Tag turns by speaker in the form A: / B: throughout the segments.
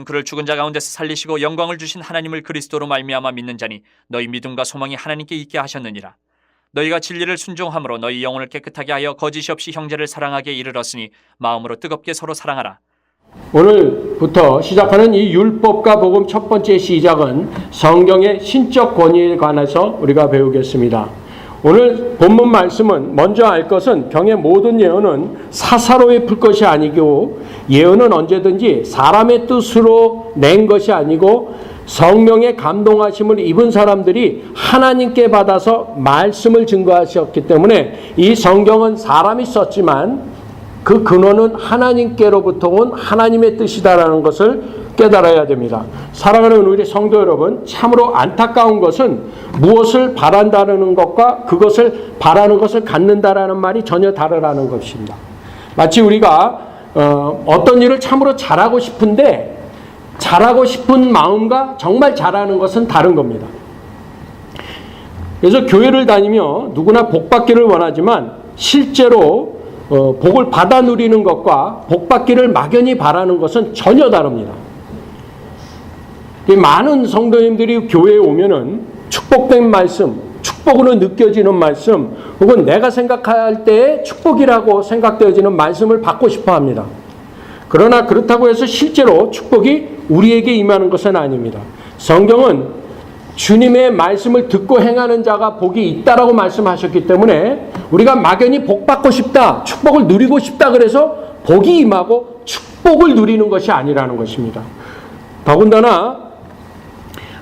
A: 너희는 그를 죽은 자 가운데서 살리시고 영광을 주신 하나님을 그리스도로 말미암아 믿는 자니 너희 믿음과 소망이 하나님께 있게 하셨느니라. 너희가 진리를 순종함으로 너희 영혼을 깨끗하게 하여 거짓이 없이 형제를 사랑하게 이르렀으니 마음으로 뜨겁게 서로 사랑하라.
B: 오늘부터 시작하는 이 율법과 복음 첫 번째 시작은 성경의 신적 권위에 관해서 우리가 배우겠습니다. 오늘 본문 말씀은 먼저 알 것은 병의 모든 예언은 사사로이 풀 것이 아니고 예언은 언제든지 사람의 뜻으로 낸 것이 아니고 성령의 감동하심을 입은 사람들이 하나님께 받아서 말씀을 증거하셨기 때문에 이 성경은 사람이 썼지만 그 근원은 하나님께로부터 온 하나님의 뜻이다라는 것을 깨달아야 됩니다. 사랑하는 우리 성도 여러분, 참으로 안타까운 것은 무엇을 바란다는 것과 그것을 바라는 것을 갖는다라는 말이 전혀 다르다는 것입니다. 마치 우리가 어, 어떤 일을 참으로 잘하고 싶은데 잘하고 싶은 마음과 정말 잘하는 것은 다른 겁니다. 그래서 교회를 다니며 누구나 복 받기를 원하지만 실제로 어, 복을 받아 누리는 것과 복 받기를 막연히 바라는 것은 전혀 다릅니다. 이 많은 성도님들이 교회에 오면은 축복된 말씀, 축복으로 느껴지는 말씀, 혹은 내가 생각할 때 축복이라고 생각되어지는 말씀을 받고 싶어 합니다. 그러나 그렇다고 해서 실제로 축복이 우리에게 임하는 것은 아닙니다. 성경은 주님의 말씀을 듣고 행하는 자가 복이 있다라고 말씀하셨기 때문에 우리가 막연히 복 받고 싶다, 축복을 누리고 싶다 그래서 복이 임하고 축복을 누리는 것이 아니라는 것입니다. 더군다나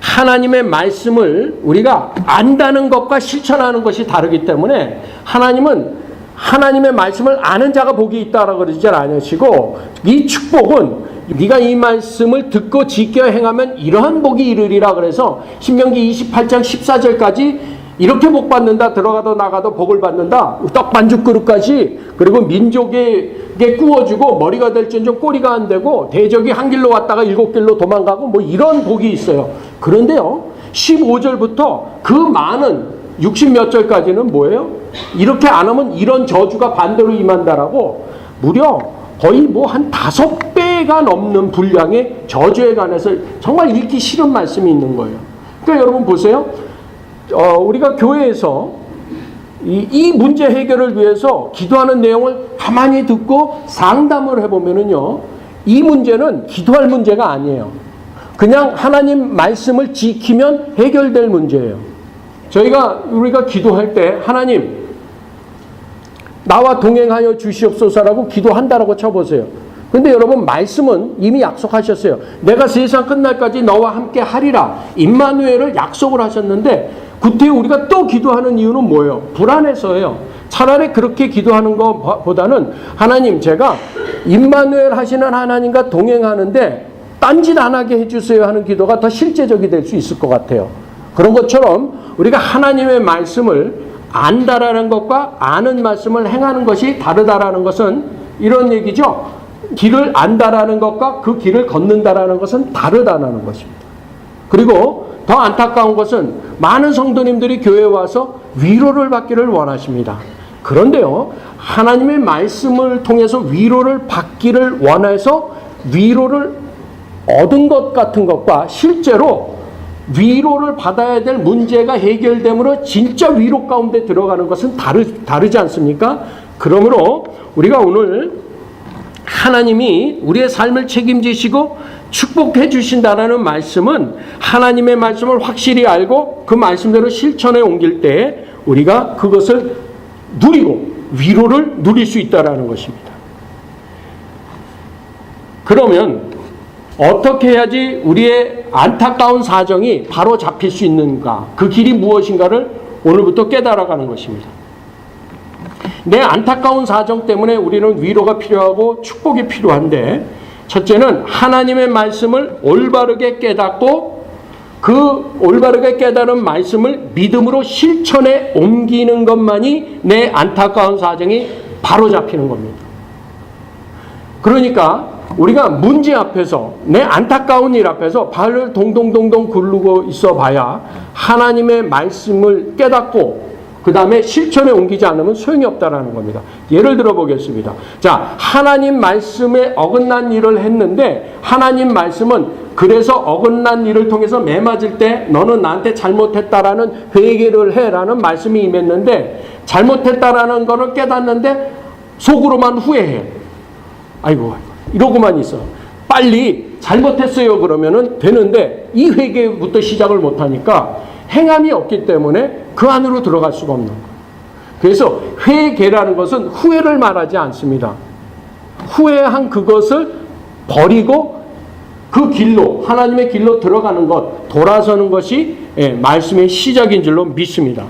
B: 하나님의 말씀을 우리가 안다는 것과 실천하는 것이 다르기 때문에 하나님은 하나님의 말씀을 아는 자가 복이 있다라고 그러지 않으시고 이 축복은 네가 이 말씀을 듣고 지켜 행하면 이러한 복이 이르리라 그래서 신명기 28장 14절까지 이렇게 복 받는다 들어가도 나가도 복을 받는다 떡 반죽 그릇까지 그리고 민족에게 구워주고 머리가 될지언정 꼬리가 안 되고 대적이 한 길로 왔다가 일곱 길로 도망가고 뭐 이런 복이 있어요 그런데요 15절부터 그 많은 60몇 절까지는 뭐예요? 이렇게 안 하면 이런 저주가 반대로 임한다라고 무려 거의 뭐 한 다섯 배가 넘는 분량의 저주에 관해서 정말 읽기 싫은 말씀이 있는 거예요. 그러니까 여러분 보세요. 어, 우리가 교회에서 이, 이 문제 해결을 위해서 기도하는 내용을 가만히 듣고 상담을 해보면은요, 이 문제는 기도할 문제가 아니에요. 그냥 하나님 말씀을 지키면 해결될 문제예요. 저희가 우리가 기도할 때 하나님 나와 동행하여 주시옵소서라고 기도한다라고 쳐보세요. 근데 여러분 말씀은 이미 약속하셨어요. 내가 세상 끝날까지 너와 함께 하리라. 임마누엘을 약속을 하셨는데 그때 우리가 또 기도하는 이유는 뭐예요? 불안해서예요. 차라리 그렇게 기도하는 것보다는 하나님 제가 임마누엘 하시는 하나님과 동행하는데 딴짓 안 하게 해주세요 하는 기도가 더 실제적이 될 수 있을 것 같아요. 그런 것처럼 우리가 하나님의 말씀을 안다라는 것과 아는 말씀을 행하는 것이 다르다라는 것은 이런 얘기죠. 길을 안다라는 것과 그 길을 걷는다라는 것은 다르다라는 것입니다. 그리고 더 안타까운 것은 많은 성도님들이 교회에 와서 위로를 받기를 원하십니다. 그런데요, 하나님의 말씀을 통해서 위로를 받기를 원해서 위로를 얻은 것 같은 것과 실제로 위로를 받아야 될 문제가 해결되므로 진짜 위로 가운데 들어가는 것은 다르, 다르지 않습니까? 그러므로 우리가 오늘 하나님이 우리의 삶을 책임지시고 축복해 주신다라는 말씀은 하나님의 말씀을 확실히 알고 그 말씀대로 실천에 옮길 때 우리가 그것을 누리고 위로를 누릴 수 있다라는 것입니다. 그러면 어떻게 해야지 우리의 안타까운 사정이 바로 잡힐 수 있는가? 그 길이 무엇인가를 오늘부터 깨달아가는 것입니다. 내 안타까운 사정 때문에 우리는 위로가 필요하고 축복이 필요한데, 첫째는 하나님의 말씀을 올바르게 깨닫고 그 올바르게 깨달은 말씀을 믿음으로 실천에 옮기는 것만이 내 안타까운 사정이 바로 잡히는 겁니다. 그러니까 우리가 문제 앞에서 내 안타까운 일 앞에서 발을 동동동동 굴르고 있어 봐야 하나님의 말씀을 깨닫고 그 다음에 실천에 옮기지 않으면 소용이 없다라는 겁니다. 예를 들어 보겠습니다. 자, 하나님 말씀에 어긋난 일을 했는데 하나님 말씀은 그래서 어긋난 일을 통해서 매 맞을 때 너는 나한테 잘못했다라는 회개를 해라는 말씀이 임했는데 잘못했다라는 거를 깨닫는데 속으로만 후회해. 아이고, 이러고만 있어. 빨리 잘못했어요 그러면은 되는데 이 회개부터 시작을 못 하니까 행함이 없기 때문에 그 안으로 들어갈 수가 없는 거예요. 그래서 회개라는 것은 후회를 말하지 않습니다. 후회한 그것을 버리고 그 길로 하나님의 길로 들어가는 것 돌아서는 것이 예, 말씀의 시작인 줄로 믿습니다.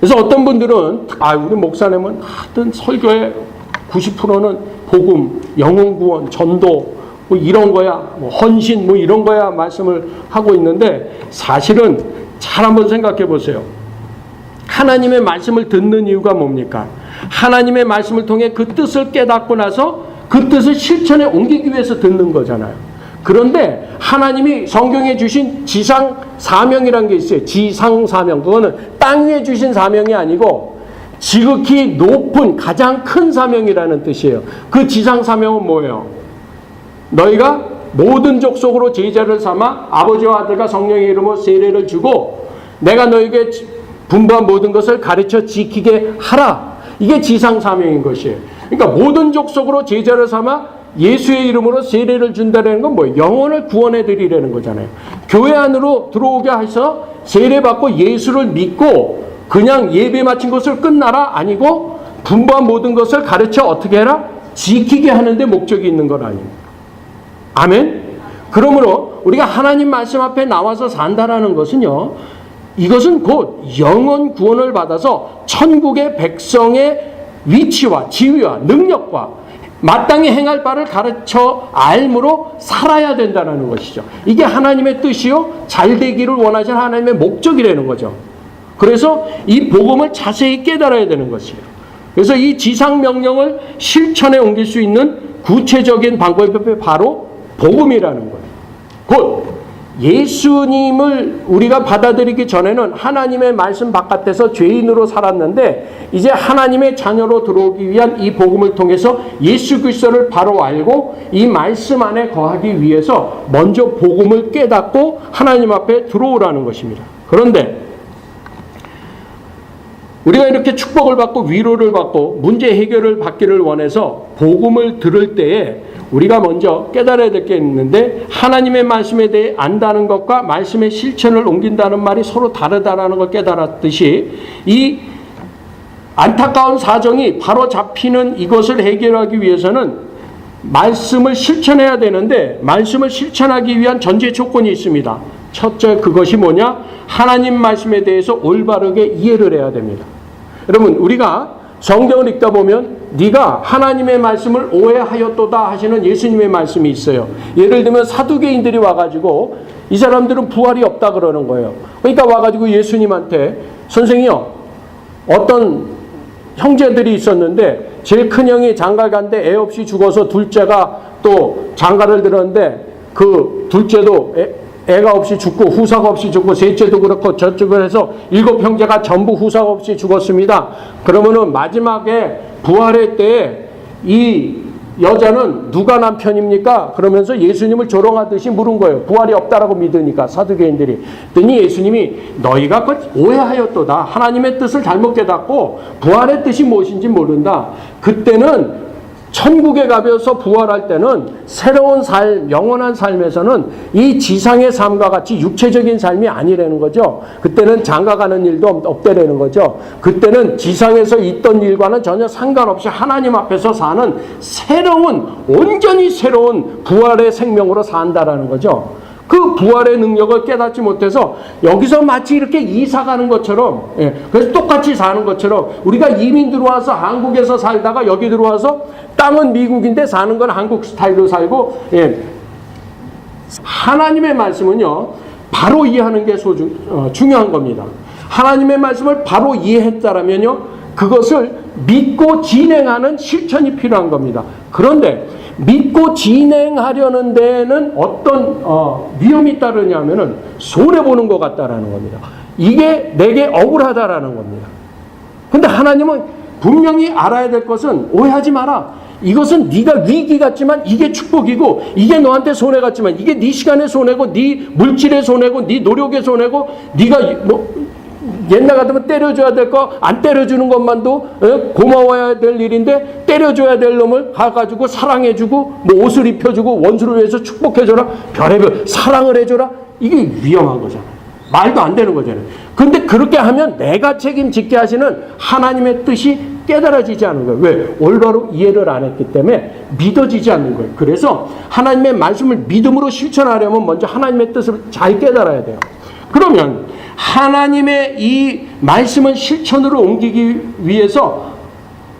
B: 그래서 어떤 분들은 아 우리 목사님은 하여튼 설교의 90%는 복음, 영혼 구원, 전도 뭐 이런 거야, 뭐 헌신 뭐 이런 거야 말씀을 하고 있는데 사실은 잘 한번 생각해 보세요. 하나님의 말씀을 듣는 이유가 뭡니까? 하나님의 말씀을 통해 그 뜻을 깨닫고 나서 그 뜻을 실천에 옮기기 위해서 듣는 거잖아요. 그런데 하나님이 성경에 주신 지상 사명이라는 게 있어요. 지상 사명. 그거는 땅 위에 주신 사명이 아니고 지극히 높은 가장 큰 사명이라는 뜻이에요. 그 지상 사명은 뭐예요? 너희가 모든 족속으로 제자를 삼아 아버지와 아들과 성령의 이름으로 세례를 주고 내가 너에게 분부한 모든 것을 가르쳐 지키게 하라. 이게 지상 사명인 것이에요. 그러니까 모든 족속으로 제자를 삼아 예수의 이름으로 세례를 준다는 건 뭐예요? 영혼을 구원해 드리라는 거잖아요. 교회 안으로 들어오게 해서 세례 받고 예수를 믿고 그냥 예배 마친 것을 끝나라 아니고 분부한 모든 것을 가르쳐 어떻게 해라? 지키게 하는데 목적이 있는 건 아닙니다. 아멘. 그러므로 우리가 하나님 말씀 앞에 나와서 산다라는 것은요. 이것은 곧 영원 구원을 받아서 천국의 백성의 위치와 지위와 능력과 마땅히 행할 바를 가르쳐 알므로 살아야 된다는 것이죠. 이게 하나님의 뜻이요. 잘 되기를 원하시는 하나님의 목적이라는 거죠. 그래서 이 복음을 자세히 깨달아야 되는 것이에요. 그래서 이 지상 명령을 실천에 옮길 수 있는 구체적인 방법이 바로 복음이라는 거예요. 곧 예수님을 우리가 받아들이기 전에는 하나님의 말씀 바깥에서 죄인으로 살았는데 이제 하나님의 자녀로 들어오기 위한 이 복음을 통해서 예수 그리스도를 바로 알고 이 말씀 안에 거하기 위해서 먼저 복음을 깨닫고 하나님 앞에 들어오라는 것입니다. 그런데 우리가 이렇게 축복을 받고 위로를 받고 문제 해결을 받기를 원해서 복음을 들을 때에 우리가 먼저 깨달아야 될 게 있는데 하나님의 말씀에 대해 안다는 것과 말씀의 실천을 옮긴다는 말이 서로 다르다라는 걸 깨달았듯이 이 안타까운 사정이 바로 잡히는 이것을 해결하기 위해서는 말씀을 실천해야 되는데 말씀을 실천하기 위한 전제 조건이 있습니다. 첫째 그것이 뭐냐? 하나님 말씀에 대해서 올바르게 이해를 해야 됩니다. 여러분 우리가 성경을 읽다 보면 네가 하나님의 말씀을 오해하였도다 하시는 예수님의 말씀이 있어요. 예를 들면 사두개인들이 와가지고 이 사람들은 부활이 없다 그러는 거예요. 그러니까 와가지고 예수님한테 선생이요 어떤 형제들이 있었는데 제일 큰 형이 장가 간데 애 없이 죽어서 둘째가 또 장가를 들었는데 그 둘째도 애, 애가 없이 죽고 후사가 없이 죽고 셋째도 그렇고 저쪽을 해서 일곱 형제가 전부 후사가 없이 죽었습니다. 그러면은 마지막에 부활의 때에 이 여자는 누가 남편입니까? 그러면서 예수님을 조롱하듯이 물은 거예요. 부활이 없다라고 믿으니까 사두개인들이. 그랬더니 예수님이 너희가 그 오해하였도다. 하나님의 뜻을 잘못 깨닫고 부활의 뜻이 무엇인지 모른다. 그때는 천국에 가면서 부활할 때는 새로운 삶, 영원한 삶에서는 이 지상의 삶과 같이 육체적인 삶이 아니라는 거죠. 그때는 장가 가는 일도 없다라는 거죠. 그때는 지상에서 있던 일과는 전혀 상관없이 하나님 앞에서 사는 새로운, 온전히 새로운 부활의 생명으로 산다라는 거죠. 그 부활의 능력을 깨닫지 못해서 여기서 마치 이렇게 이사 가는 것처럼 예, 그래서 똑같이 사는 것처럼 우리가 이민 들어와서 한국에서 살다가 여기 들어와서 땅은 미국인데 사는 건 한국 스타일로 살고 예, 하나님의 말씀은요 바로 이해하는 게 소중 어, 중요한 겁니다. 하나님의 말씀을 바로 이해했다라면요 그것을 믿고 진행하는 실천이 필요한 겁니다. 그런데 믿고 진행하려는 데는 어떤 어, 위험이 따르냐면은 손해 보는 것 같다라는 겁니다. 이게 내게 억울하다라는 겁니다. 근데 하나님은 분명히 알아야 될 것은 오해하지 마라. 이것은 네가 위기 같지만 이게 축복이고 이게 너한테 손해 같지만 이게 네 시간의 손해고 네 물질의 손해고 네 노력의 손해고 네가 뭐 옛날 같으면 때려줘야 될 거 안 때려주는 것만도 어, 고마워야 될 일인데 때려줘야 될 놈을 가가지고 사랑해주고 뭐 옷을 입혀주고 원수를 위해서 축복해줘라 별의별 사랑을 해줘라 이게 위험한 거잖아요. 말도 안 되는 거잖아요. 근데 그렇게 하면 내가 책임짓게 하시는 하나님의 뜻이 깨달아지지 않는 거예요. 왜? 올바로 이해를 안 했기 때문에 믿어지지 않는 거예요. 그래서 하나님의 말씀을 믿음으로 실천하려면 먼저 하나님의 뜻을 잘 깨달아야 돼요. 그러면 하나님의 이 말씀을 실천으로 옮기기 위해서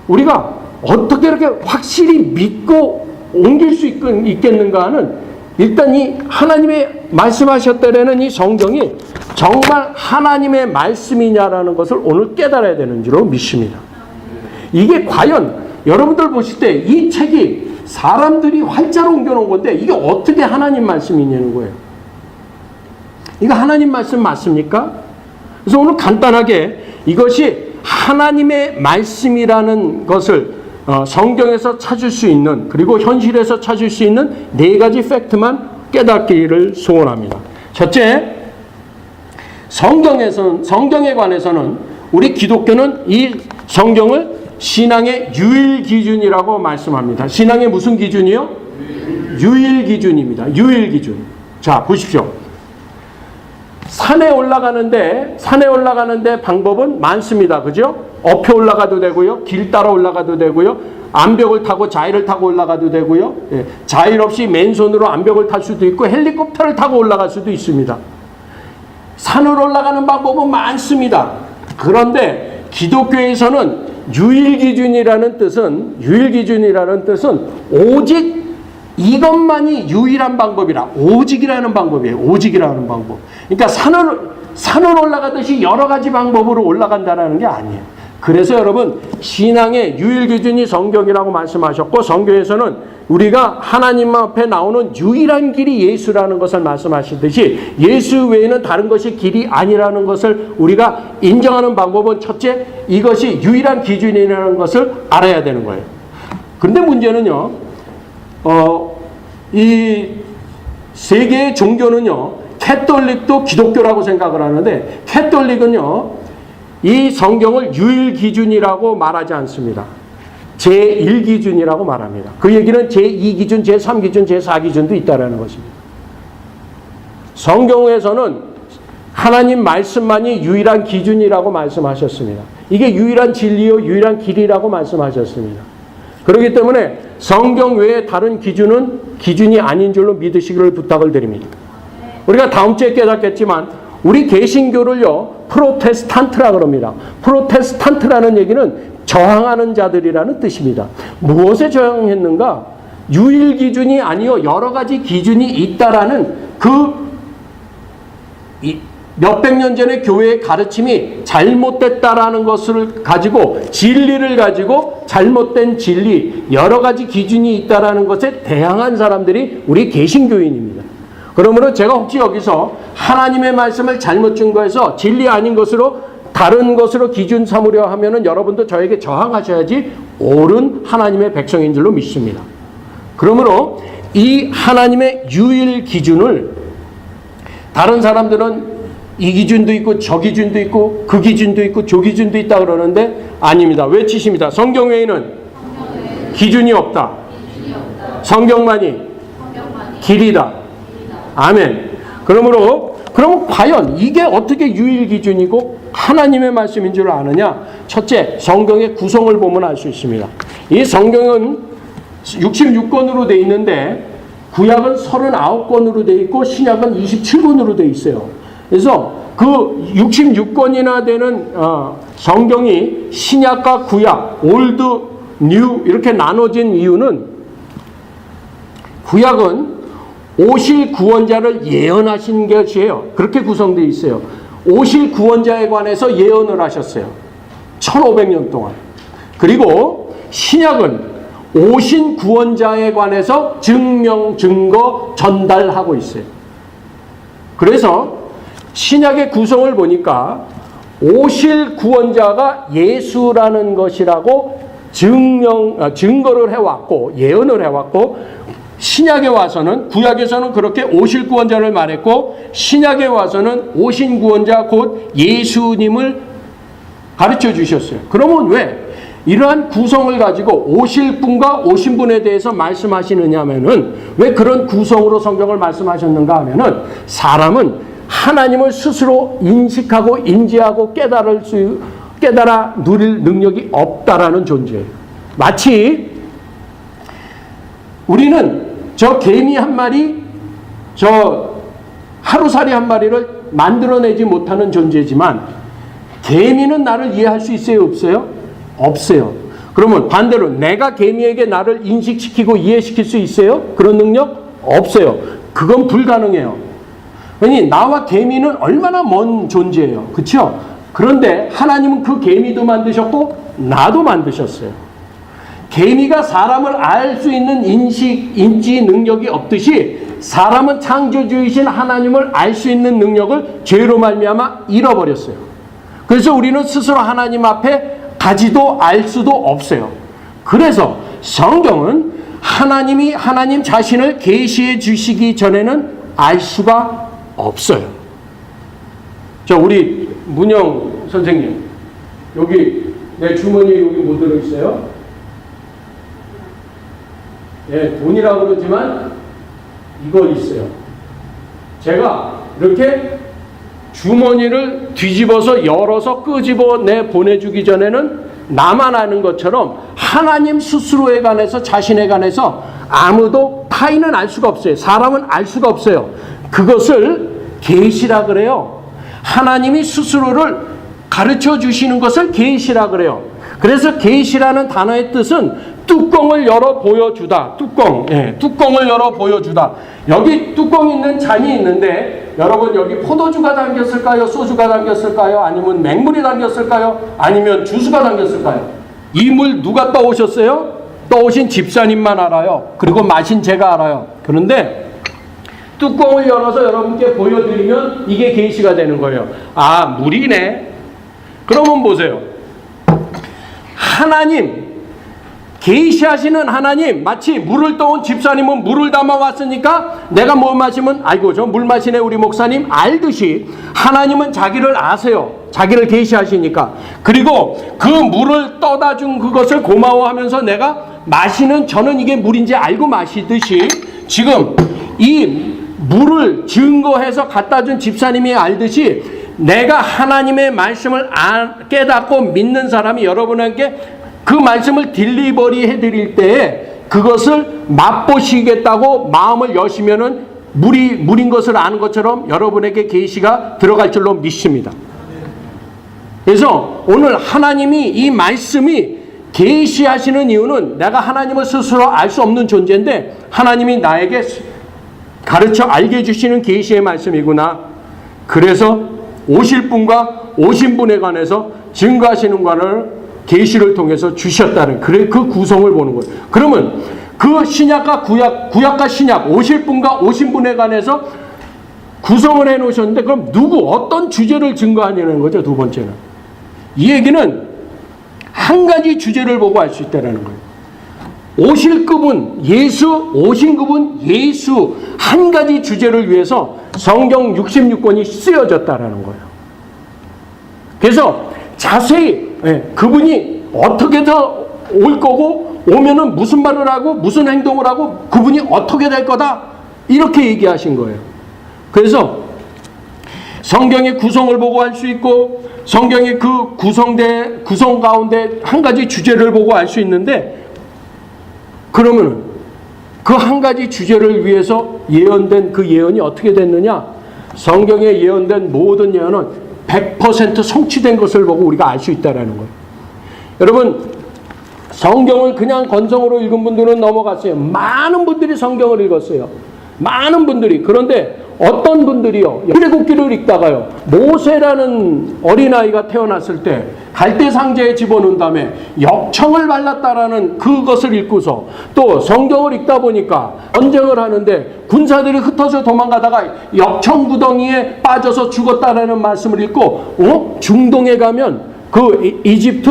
B: 우리가 어떻게 이렇게 확실히 믿고 옮길 수 있- 있겠는가 하는 일단 이 하나님의 말씀하셨다라는 이 성경이 정말 하나님의 말씀이냐라는 것을 오늘 깨달아야 되는 줄로 믿습니다. 이게 과연 여러분들 보실 때 이 책이 사람들이 활자로 옮겨놓은 건데 이게 어떻게 하나님 말씀이냐는 거예요. 이거 하나님 말씀 맞습니까? 그래서 오늘 간단하게 이것이 하나님의 말씀이라는 것을 어, 성경에서 찾을 수 있는 그리고 현실에서 찾을 수 있는 네 가지 팩트만 깨닫기를 소원합니다. 첫째, 성경에서는 성경에 관해서는 우리 기독교는 이 성경을 신앙의 유일 기준이라고 말씀합니다. 신앙의 무슨 기준이요? 유일 기준입니다. 유일 기준. 자, 보십시오. 산에 올라가는데 산에 올라가는데 방법은 많습니다. 그죠? 엎혀 올라가도 되고요. 길 따라 올라가도 되고요. 암벽을 타고 자이를 타고 올라가도 되고요. 예, 자일 없이 맨손으로 암벽을 탈 수도 있고 헬리콥터를 타고 올라갈 수도 있습니다. 산을 올라가는 방법은 많습니다. 그런데 기독교에서는 유일 기준이라는 뜻은 유일 기준이라는 뜻은 오직 이것만이 유일한 방법이라 오직이라는 방법이에요. 오직이라는 방법. 그러니까 산을 산을 올라가듯이 여러 가지 방법으로 올라간다라는 게 아니에요. 그래서 여러분 신앙의 유일 기준이 성경이라고 말씀하셨고 성경에서는 우리가 하나님 앞에 나오는 유일한 길이 예수라는 것을 말씀하시듯이 예수 외에는 다른 것이 길이 아니라는 것을 우리가 인정하는 방법은 첫째 이것이 유일한 기준이라는 것을 알아야 되는 거예요. 근데 문제는요. 어, 이 세계의 종교는요, 캐톨릭도 기독교라고 생각을 하는데, 캐톨릭은요, 이 성경을 유일 기준이라고 말하지 않습니다. 제1 기준이라고 말합니다. 그 얘기는 제2 기준, 제3 기준, 제4 기준도 있다라는 것입니다. 성경에서는 하나님 말씀만이 유일한 기준이라고 말씀하셨습니다. 이게 유일한 진리요, 유일한 길이라고 말씀하셨습니다. 그렇기 때문에 성경 외에 다른 기준은 기준이 아닌 줄로 믿으시기를 부탁을 드립니다. 우리가 다음 주에 깨닫겠지만 우리 개신교를요 프로테스탄트라 그럽니다. 프로테스탄트라는 얘기는 저항하는 자들이라는 뜻입니다. 무엇에 저항했는가? 유일 기준이 아니요 여러 가지 기준이 있다라는 그 몇백 년 전에 교회의 가르침이 잘못됐다라는 것을 가지고 진리를 가지고 잘못된 진리 여러 가지 기준이 있다라는 것에 대항한 사람들이 우리 개신교인입니다. 그러므로 제가 혹시 여기서 하나님의 말씀을 잘못 증거해서 진리 아닌 것으로 다른 것으로 기준 삼으려 하면은 여러분도 저에게 저항하셔야지 옳은 하나님의 백성인 줄로 믿습니다. 그러므로 이 하나님의 유일 기준을 다른 사람들은 이 기준도 있고 저 기준도 있고 그 기준도 있고 저 기준도 있다 그러는데 아닙니다. 외치십니다. 성경 외에는 기준이 없다. 성경만이 길이다. 아멘. 그러므로 그러면 과연 이게 어떻게 유일 기준이고 하나님의 말씀인 줄 아느냐? 첫째, 성경의 구성을 보면 알 수 있습니다. 이 성경은 66권으로 돼 있는데 구약은 39권으로 돼 있고 신약은 27권으로 돼 있어요. 그래서 그 66권이나 되는 어, 성경이 신약과 구약, 올드, 뉴 이렇게 나눠진 이유는 구약은 오실 구원자를 예언하신 것이에요. 그렇게 구성되어 있어요. 오실 구원자에 관해서 예언을 하셨어요. 1500년 동안. 그리고 신약은 오신 구원자에 관해서 증명, 증거, 전달하고 있어요. 그래서 신약의 구성을 보니까 오실 구원자가 예수라는 것이라고 증명, 아, 증거를 해왔고 예언을 해왔고 신약에 와서는 구약에서는 그렇게 오실 구원자를 말했고 신약에 와서는 오신 구원자 곧 예수님을 가르쳐 주셨어요. 그러면 왜 이러한 구성을 가지고 오실 분과 오신 분에 대해서 말씀하시느냐 하면은 왜 그런 구성으로 성경을 말씀하셨는가 하면은 사람은 하나님을 스스로 인식하고 인지하고 깨달을 수 깨달아 누릴 능력이 없다라는 존재예요. 마치 우리는 저 개미 한 마리 저 하루살이 한 마리를 만들어내지 못하는 존재지만 개미는 나를 이해할 수 있어요, 없어요? 없어요. 그러면 반대로 내가 개미에게 나를 인식시키고 이해시킬 수 있어요? 그런 능력? 없어요. 그건 불가능해요. 왜니 나와 개미는 얼마나 먼 존재예요. 그렇죠? 그런데 하나님은 그 개미도 만드셨고 나도 만드셨어요. 개미가 사람을 알 수 있는 인식, 인지 능력이 없듯이 사람은 창조주이신 하나님을 알 수 있는 능력을 죄로 말미암아 잃어버렸어요. 그래서 우리는 스스로 하나님 앞에 가지도 알 수도 없어요. 그래서 성경은 하나님이 하나님 자신을 계시해 주시기 전에는 알 수가 없어요. 자, 우리 문영 선생님. 여기 내 주머니에 여기 뭐 들어 있어요? 예, 돈이라고 그러지만 이거 있어요. 제가 이렇게 주머니를 뒤집어서 열어서 끄집어 내 보내주기 전에는 나만 아는 것처럼 하나님 스스로에 관해서 자신에 관해서 아무도 타인은 알 수가 없어요. 사람은 알 수가 없어요. 그것을 계시라 그래요. 하나님이 스스로를 가르쳐 주시는 것을 계시라 그래요. 그래서 계시라는 단어의 뜻은 뚜껑을 열어 보여주다. 뚜껑, 예, 뚜껑을 열어 보여주다. 여기 뚜껑 있는 잔이 있는데 여러분 여기 포도주가 담겼을까요? 소주가 담겼을까요? 아니면 맹물이 담겼을까요? 아니면 주스가 담겼을까요? 이 물 누가 떠오셨어요? 떠오신 집사님만 알아요. 그리고 마신 제가 알아요. 그런데 뚜껑을 열어서 여러분께 보여드리면 이게 계시가 되는 거예요. 아 물이네. 그러면 보세요. 하나님 계시하시는 하나님 마치 물을 떠온 집사님은 물을 담아 왔으니까 내가 뭐 마시면 아이고 저 물 마시네 우리 목사님 알듯이 하나님은 자기를 아세요. 자기를 계시하시니까 그리고 그 물을 떠다 준 그것을 고마워하면서 내가 마시는 저는 이게 물인지 알고 마시듯이 지금 이 물을 증거해서 갖다 준 집사님이 알듯이 내가 하나님의 말씀을 안- 깨닫고 믿는 사람이 여러분에게 그 말씀을 딜리버리 해드릴 때에 그것을 맛보시겠다고 마음을 여시면은 물이 물인 것을 아는 것처럼 여러분에게 계시가 들어갈 줄로 믿습니다. 그래서 오늘 하나님이 이 말씀이 계시하시는 이유는 내가 하나님을 스스로 알 수 없는 존재인데 하나님이 나에게 가르쳐 알게 해주시는 계시의 말씀이구나. 그래서 오실 분과 오신 분에 관해서 증거하시는 것을 계시를 통해서 주셨다는 그래 그 구성을 보는 거예요. 그러면 그 신약과 구약 구약과 신약 오실 분과 오신 분에 관해서 구성을 해 놓으셨는데 그럼 누구 어떤 주제를 증거하냐는 거죠. 두 번째는 이 얘기는 한 가지 주제를 보고 알 수 있다라는 거예요. 오실 그분 예수 오신 그분 예수 한 가지 주제를 위해서 성경 66권이 쓰여졌다라는 거예요. 그래서 자세히 예, 그분이 어떻게 더 올 거고 오면은 무슨 말을 하고 무슨 행동을 하고 그분이 어떻게 될 거다 이렇게 얘기하신 거예요. 그래서 성경의 구성을 보고 알 수 있고 성경의 그 구성대 구성 가운데 한 가지 주제를 보고 알 수 있는데 그러면은 그 한 가지 주제를 위해서 예언된 그 예언이 어떻게 됐느냐? 성경에 예언된 모든 예언은 100% 성취된 것을 보고 우리가 알 수 있다라는 거예요. 여러분 성경을 그냥 건성으로 읽은 분들은 넘어갔어요. 많은 분들이 성경을 읽었어요. 많은 분들이 그런데 어떤 분들이요? 출애굽기를 읽다가요. 모세라는 어린아이가 태어났을 때 갈대 상자에 집어넣은 다음에 역청을 발랐다라는 그것을 읽고서 또 성경을 읽다 보니까 전쟁을 하는데 군사들이 흩어져 도망가다가 역청 구덩이에 빠져서 죽었다라는 말씀을 읽고 어? 중동에 가면 그 이- 이집트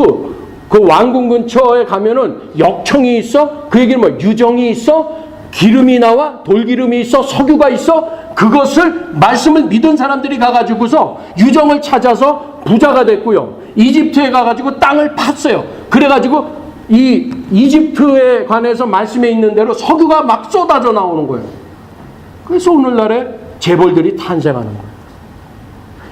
B: 그 왕궁 근처에 가면은 역청이 있어? 그 얘기는 뭐 유정이 있어 기름이 나와 돌기름이 있어 석유가 있어 그것을 말씀을 믿은 사람들이 가가지고서 유정을 찾아서 부자가 됐고요. 이집트에 가가지고 땅을 팠어요. 그래가지고 이 이집트에 관해서 말씀에 있는 대로 석유가 막 쏟아져 나오는 거예요. 그래서 오늘날에 재벌들이 탄생하는 거예요.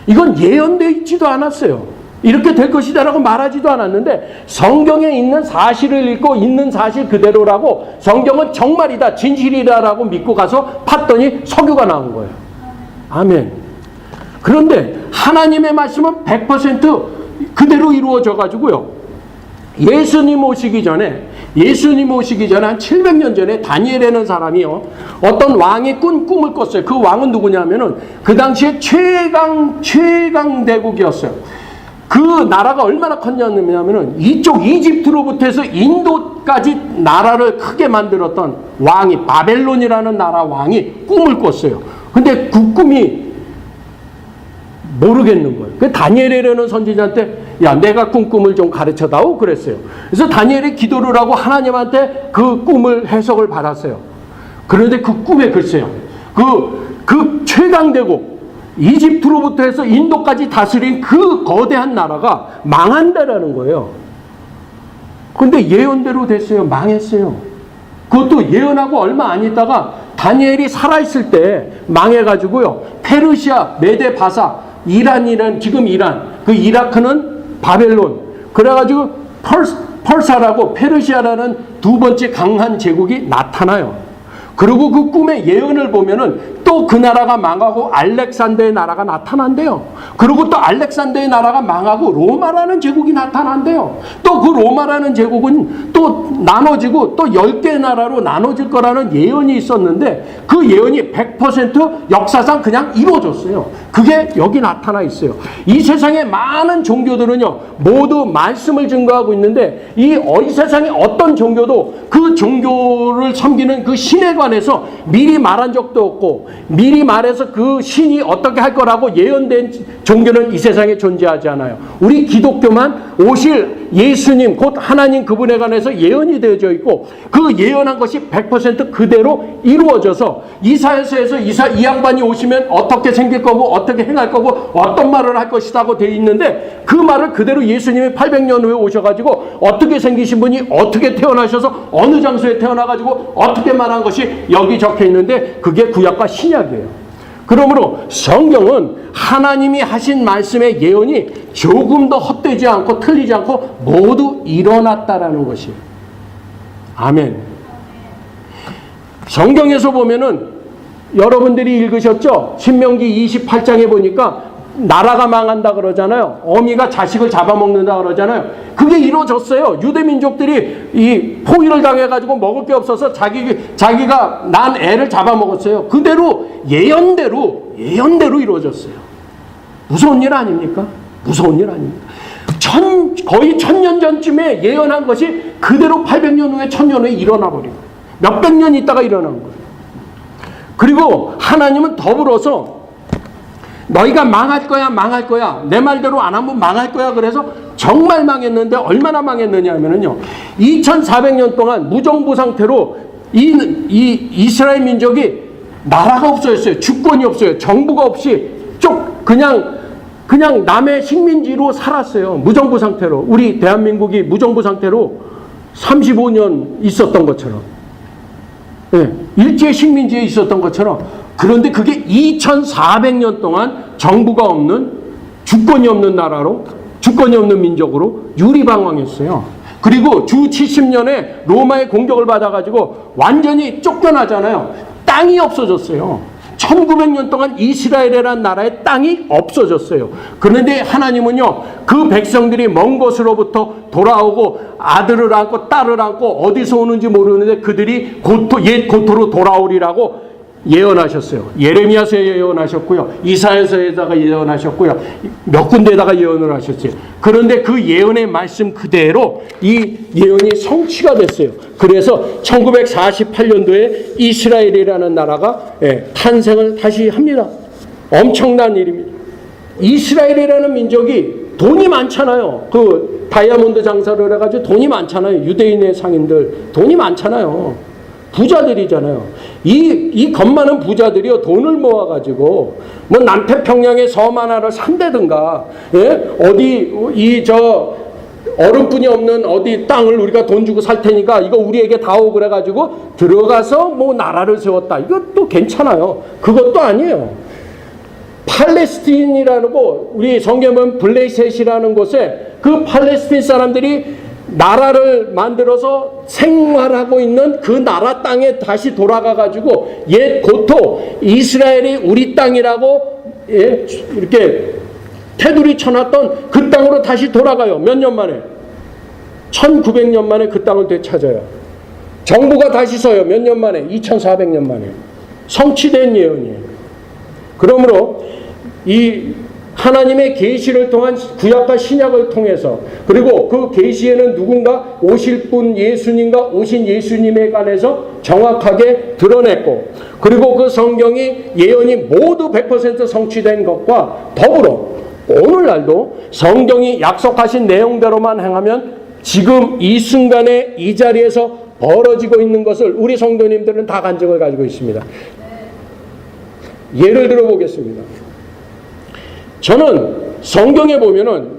B: 이건 예언되어 있지도 않았어요. 이렇게 될 것이다라고 말하지도 않았는데 성경에 있는 사실을 읽고 있는 사실 그대로라고 성경은 정말이다 진실이다라고 믿고 가서 팠더니 석유가 나온 거예요. 아멘. 그런데 하나님의 말씀은 100% 그대로 이루어져 가지고요. 예수님 오시기 전에 예수님 오시기 전에 한 700년 전에 다니엘이라는 사람이요. 어떤 왕이 꾼 꿈을 꿨어요. 그 왕은 누구냐면은 그 당시에 최강 최강 대국이었어요. 그 나라가 얼마나 컸냐면은 이쪽 이집트로부터 해서 인도까지 나라를 크게 만들었던 왕이 바벨론이라는 나라 왕이 꿈을 꿨어요. 근데 그 꿈이 모르겠는 거예요. 그 다니엘이라는 선지자한테 야 내가 꾼 꿈을 좀 가르쳐 다오 그랬어요. 그래서 다니엘이 기도를 하고 하나님한테 그 꿈을 해석을 받았어요. 그런데 그 꿈에 글쎄요. 그, 그 최강대국 이집트로부터 해서 인도까지 다스린 그 거대한 나라가 망한다라는 거예요. 근데 예언대로 됐어요. 망했어요. 그것도 예언하고 얼마 안 있다가 다니엘이 살아있을 때 망해가지고요. 페르시아, 메데, 바사, 이란이란 지금 이란, 그 이라크는 바벨론. 그래가지고 펄, 펄사라고 페르시아라는 두 번째 강한 제국이 나타나요. 그리고 그 꿈의 예언을 보면은 또 그 나라가 망하고 알렉산더의 나라가 나타난대요. 그리고 또 알렉산더의 나라가 망하고 로마라는 제국이 나타난대요. 또 그 로마라는 제국은 또 나눠지고 또 10개 나라로 나눠질 거라는 예언이 있었는데 그 예언이 100% 역사상 그냥 이루어졌어요. 그게 여기 나타나 있어요. 이 세상의 많은 종교들은요, 모두 말씀을 증거하고 있는데 이 어- 이 세상의 어떤 종교도 그 종교를 섬기는 그 신에 관해서 미리 말한 적도 없고 미리 말해서 그 신이 어떻게 할 거라고 예언된 종교는 이 세상에 존재하지 않아요. 우리 기독교만 오실 예수님 곧 하나님 그분에 관해서 예언이 되어져 있고 그 예언한 것이 100% 그대로 이루어져서 이사야서에서 이사 이 양반이 오시면 어떻게 생길 거고 어떻게 행할 거고 어떤 말을 할 것이라고 되어 있는데 그 말을 그대로 예수님이 800년 후에 오셔가지고 어떻게 생기신 분이 어떻게 태어나셔서 어느 장소에 태어나가지고 어떻게 말한 것이 여기 적혀 있는데 그게 구약과 신약 이에요. 그러므로 성경은 하나님이 하신 말씀의 예언이 조금 더 헛되지 않고 틀리지 않고 모두 일어났다라는 것이에요. 아멘. 성경에서 보면은 여러분들이 읽으셨죠? 신명기 28장에 보니까 나라가 망한다 그러잖아요. 어미가 자식을 잡아먹는다 그러잖아요. 그게 이루어졌어요. 유대 민족들이 이 포위를 당해가지고 먹을 게 없어서 자기, 자기가 난 애를 잡아먹었어요. 그대로 예언대로, 예언대로 이루어졌어요. 무서운 일 아닙니까? 무서운 일 아닙니까? 천, 거의 천년 전쯤에 예언한 것이 그대로 800년 후에 천년 후에 일어나 버린 거예요. 몇백 년 있다가 일어난 거예요. 그리고 하나님은 더불어서 너희가 망할 거야, 망할 거야. 내 말대로 안 하면 망할 거야. 그래서 정말 망했는데 얼마나 망했느냐 하면은요. 2400년 동안 무정부 상태로 이, 이 이스라엘 민족이 나라가 없어졌어요. 주권이 없어요. 정부가 없이 쪽 그냥 그냥 남의 식민지로 살았어요. 무정부 상태로. 우리 대한민국이 무정부 상태로 35년 있었던 것처럼. 예, 일제 식민지에 있었던 것처럼 그런데 그게 2400년 동안 정부가 없는 주권이 없는 나라로 주권이 없는 민족으로 유리방황했어요. 그리고 주 70년에 로마의 공격을 받아가지고 완전히 쫓겨나잖아요. 땅이 없어졌어요. 1900년 동안 이스라엘이라는 나라의 땅이 없어졌어요. 그런데 하나님은요, 그 백성들이 먼 곳으로부터 돌아오고 아들을 안고 딸을 안고 어디서 오는지 모르는데 그들이 고토, 옛 고토로 돌아오리라고 예언하셨어요. 예레미야서에 예언하셨고요. 이사야서에다가 예언하셨고요. 몇 군데다가 예언을 하셨어요. 그런데 그 예언의 말씀 그대로 이 예언이 성취가 됐어요. 그래서 1948년도에 이스라엘이라는 나라가 예, 탄생을 다시 합니다. 엄청난 일입니다. 이스라엘이라는 민족이 돈이 많잖아요. 그 다이아몬드 장사를 해가지고 돈이 많잖아요. 유대인의 상인들 돈이 많잖아요. 부자들이잖아요. 이, 이 겁많은 부자들이요, 돈을 모아가지고, 뭐 남태평양에 섬 하나를 산다든가, 예? 어디, 이, 저, 얼음뿐이 없는 어디 땅을 우리가 돈 주고 살 테니까 이거 우리에게 다오 그래가지고 들어가서 뭐 나라를 세웠다. 이것도 괜찮아요. 그것도 아니에요. 팔레스틴이라는 곳, 우리 보면 블레셋이라는 곳에 그 팔레스틴 사람들이 나라를 만들어서 생활하고 있는 그 나라 땅에 다시 돌아가 가지고 옛 고토 이스라엘이 우리 땅이라고 예, 이렇게 테두리 쳐놨던 그 땅으로 다시 돌아가요. 몇 년 만에? 1900년 만에 그 땅을 되찾아요. 정부가 다시 서요. 몇 년 만에? 2400년 만에. 성취된 예언이에요. 그러므로 이 하나님의 계시를 통한 구약과 신약을 통해서 그리고 그 계시에는 누군가 오실 분 예수님과 오신 예수님에 관해서 정확하게 드러냈고 그리고 그 성경이 예언이 모두 100% 성취된 것과 더불어 오늘날도 성경이 약속하신 내용대로만 행하면 지금 이 순간에 이 자리에서 벌어지고 있는 것을 우리 성도님들은 다 간증을 가지고 있습니다. 예를 들어 보겠습니다. 저는 성경에 보면은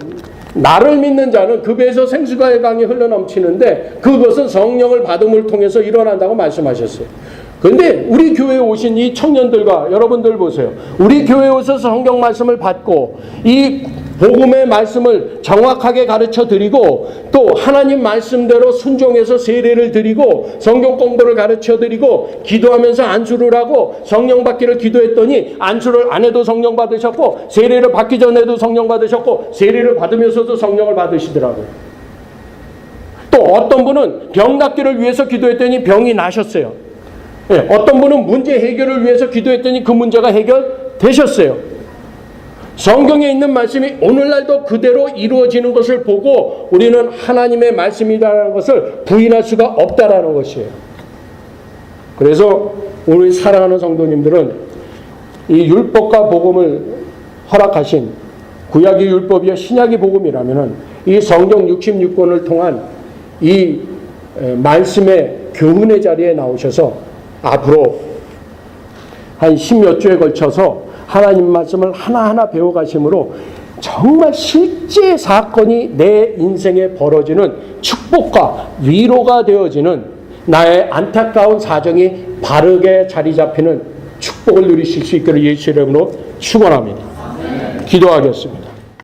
B: 나를 믿는 자는 그 배에서 생수가의 강이 흘러 넘치는데 그것은 성령을 받음을 통해서 일어난다고 말씀하셨어요. 근데 우리 교회에 오신 이 청년들과 여러분들 보세요. 우리 교회에 오셔서 성경 말씀을 받고 이 복음의 말씀을 정확하게 가르쳐 드리고 또 하나님 말씀대로 순종해서 세례를 드리고 성경 공부를 가르쳐 드리고 기도하면서 안수를 하고 성령 받기를 기도했더니 안수를 안 해도 성령 받으셨고 세례를 받기 전에도 성령 받으셨고 세례를 받으면서도 성령을 받으시더라고요. 또 어떤 분은 병 낫기를 위해서 기도했더니 병이 나셨어요. 예, 어떤 분은 문제 해결을 위해서 기도했더니 그 문제가 해결되셨어요. 성경에 있는 말씀이 오늘날도 그대로 이루어지는 것을 보고 우리는 하나님의 말씀이라는 것을 부인할 수가 없다라는 것이에요. 그래서 우리 사랑하는 성도님들은 이 율법과 복음을 허락하신 구약이 율법이요 신약이 복음이라면은 이 성경 66권을 통한 이 에, 말씀의 교훈의 자리에 나오셔서 앞으로 한 십몇 주에 걸쳐서 하나님 말씀을 하나하나 배워가심으로 정말 실제 사건이 내 인생에 벌어지는 축복과 위로가 되어지는 나의 안타까운 사정이 바르게 자리 잡히는 축복을 누리실 수 있기를 예수 이름으로 축원합니다. 기도하겠습니다.